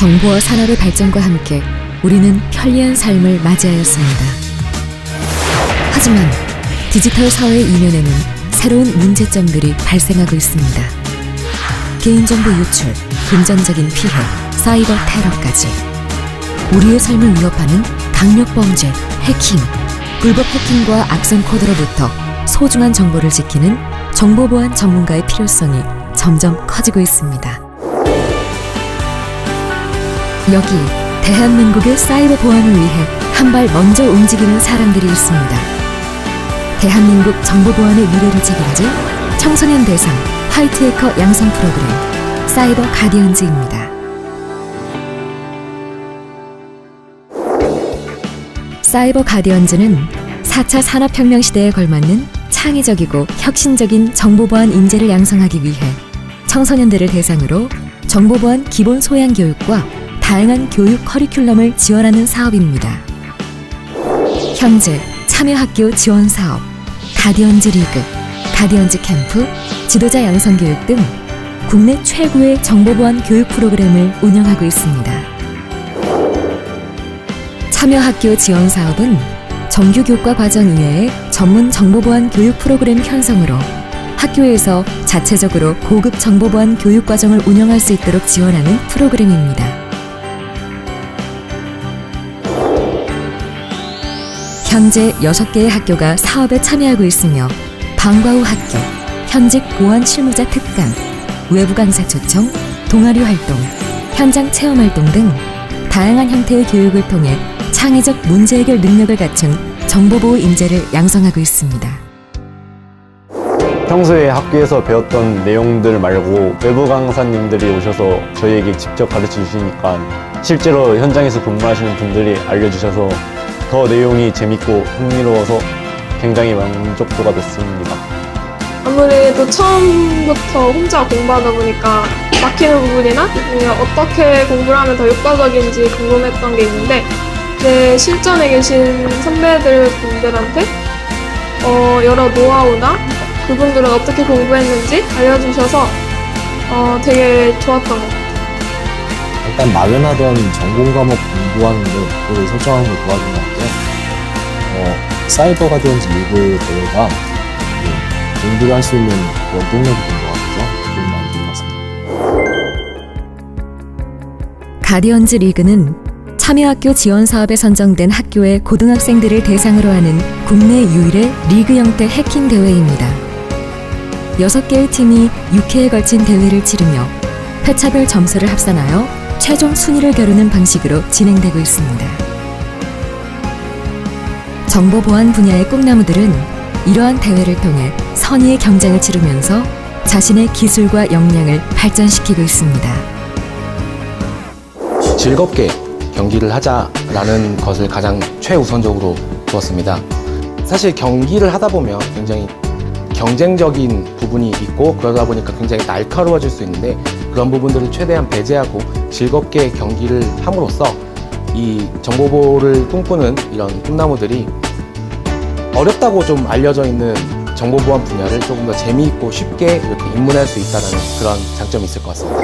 정보화 산업의 발전과 함께 우리는 편리한 삶을 맞이하였습니다. 하지만 디지털 사회 이면에는 새로운 문제점들이 발생하고 있습니다. 개인정보 유출, 금전적인 피해, 사이버 테러까지 우리의 삶을 위협하는 강력 범죄, 해킹, 불법 해킹과 악성 코드로부터 소중한 정보를 지키는 정보 보안 전문가의 필요성이 점점 커지고 있습니다. 여기 대한민국의 사이버 보안을 위해 한 발 먼저 움직이는 사람들이 있습니다. 대한민국 정보 보안의 미래를 책임질 청소년 대상 화이트 해커 양성 프로그램 사이버 가디언즈입니다. 사이버 가디언즈는 4차 산업혁명 시대에 걸맞는 창의적이고 혁신적인 정보보안 인재를 양성하기 위해 청소년들을 대상으로 정보보안 기본 소양 교육과 다양한 교육 커리큘럼을 지원하는 사업입니다. 현재 참여학교 지원 사업, 가디언즈 리그, 가디언즈 캠프, 지도자 양성 교육 등 국내 최고의 정보보안 교육 프로그램을 운영하고 있습니다. 참여학교 지원 사업은 정규 교과 과정 이외의 전문 정보보안 교육 프로그램 편성으로 학교에서 자체적으로 고급 정보보안 교육 과정을 운영할 수 있도록 지원하는 프로그램입니다. 현재 6개의 학교가 사업에 참여하고 있으며 방과 후 학교, 현직 보안 실무자 특강, 외부 강사 초청, 동아리 활동, 현장 체험 활동 등 다양한 형태의 교육을 통해 창의적 문제 해결 능력을 갖춘 정보보호 인재를 양성하고 있습니다. 평소에 학교에서 배웠던 내용들 말고 외부 강사님들이 오셔서 저희에게 직접 가르쳐 주시니까 실제로 현장에서 근무하시는 분들이 알려주셔서 더 내용이 재밌고 흥미로워서 굉장히 만족도가 높습니다. 아무래도 처음부터 혼자 공부하다 보니까 막히는 부분이나 아니면 어떻게 공부를 하면 더 효과적인지 궁금했던 게 있는데 내 실전에 계신 선배들 분들한테 어, 여러 노하우나 그분들은 어떻게 공부했는지 알려주셔서 어, 되게 좋았던 것 같아요. 일단 막연하던 전공 과목 공부하는 데 목표를 설정하는 걸 도와준 것 같고요. 어, 사이버 가디언즈 리그 대회가 그 공부를 할 수 있는 그런 동력이 된 것 같아서 도움 많이 된것 같습니다. 가디언즈 리그는 참여학교 지원 사업에 선정된 학교의 고등학생들을 대상으로 하는 국내 유일의 리그 형태 해킹 대회입니다. 6개의 팀이 6회에 걸친 대회를 치르며 회차별 점수를 합산하여 최종 순위를 겨루는 방식으로 진행되고 있습니다. 정보 보안 분야의 꿈나무들은 이러한 대회를 통해 선의의 경쟁을 치르면서 자신의 기술과 역량을 발전시키고 있습니다. 즐겁게 경기를 하자라는 것을 가장 최우선적으로 두었습니다. 사실 경기를 하다 보면 굉장히 경쟁적인 부분이 있고 그러다 보니까 굉장히 날카로워질 수 있는데 그런 부분들을 최대한 배제하고 즐겁게 경기를 함으로써 이 정보보호를 꿈꾸는 이런 꿈나무들이 어렵다고 좀 알려져 있는 정보보안 분야를 조금 더 재미있고 쉽게 이렇게 입문할 수 있다는 그런 장점이 있을 것 같습니다.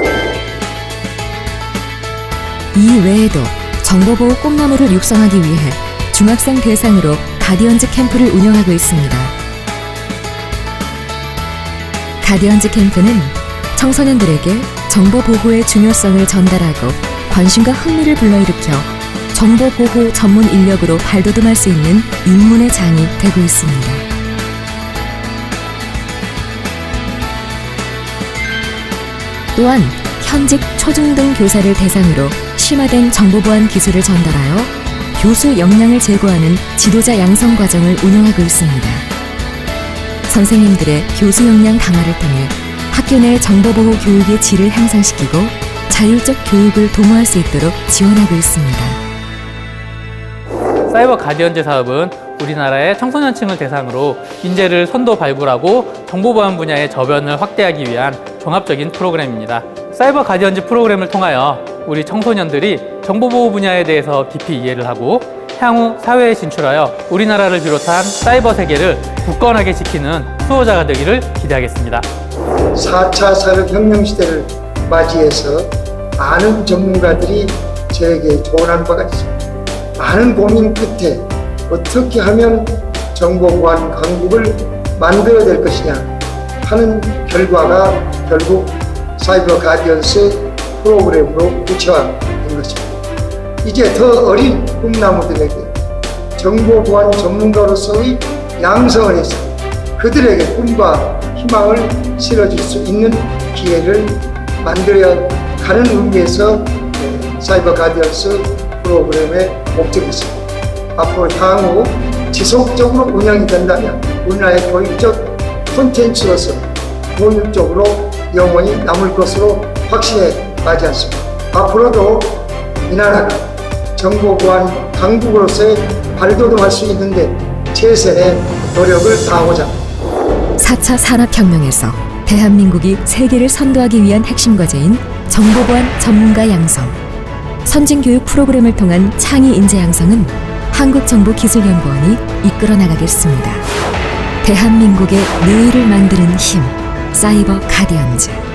이 외에도 정보보호 꿈나무를 육성하기 위해 중학생 대상으로 가디언즈 캠프를 운영하고 있습니다. 가디언즈 캠프는 청소년들에게 정보 보호의 중요성을 전달하고 관심과 흥미를 불러일으켜 정보 보호 전문 인력으로 발돋움할 수 있는 입문의 장이 되고 있습니다. 또한 현직 초중등 교사를 대상으로 심화된 정보보안 기술을 전달하여 교수 역량을 제고하는 지도자 양성 과정을 운영하고 있습니다. 선생님들의 교수 역량 강화를 통해 학교 내 정보보호 교육의 질을 향상시키고 자율적 교육을 도모할 수 있도록 지원하고 있습니다. 사이버 가디언즈 사업은 우리나라의 청소년층을 대상으로 인재를 선도 발굴하고 정보보안 분야의 저변을 확대하기 위한 종합적인 프로그램입니다. 사이버 가디언즈 프로그램을 통하여 우리 청소년들이 정보보호 분야에 대해서 깊이 이해를 하고 향후 사회에 진출하여 우리나라를 비롯한 사이버 세계를 굳건하게 지키는 수호자가 되기를 기대하겠습니다. 4차 산업혁명 시대를 맞이해서 많은 전문가들이 저에게 조언한 바가 있습니다. 많은 고민 끝에 어떻게 하면 정보보안 강국을 만들어야 될 것이냐 하는 결과가 결국 사이버 가디언스 프로그램으로 구체화된 것입니다. 이제 더 어린 꿈나무들에게 정보보안 전문가로서의 양성을 해서 그들에게 꿈과 희망을 실어줄 수 있는 기회를 만들어야 가는 의미에서 네, 사이버 가디언스 프로그램의 목적이 있습니다. 앞으로 향후 지속적으로 운영이 된다면 우리나라의 교육적 콘텐츠로서 교육적으로 영원히 남을 것으로 확신에 가지 않습니다. 앞으로도 이 나라가 정보보안 강국으로서의 발돋움할 수 있는데 최선의 노력을 다하고자 합니다. 4차 산업혁명에서 대한민국이 세계를 선도하기 위한 핵심 과제인 정보보안 전문가 양성. 선진교육 프로그램을 통한 창의 인재 양성은 한국정보기술연구원이 이끌어 나가겠습니다. 대한민국의 내일을 만드는 힘, 사이버 가디언즈.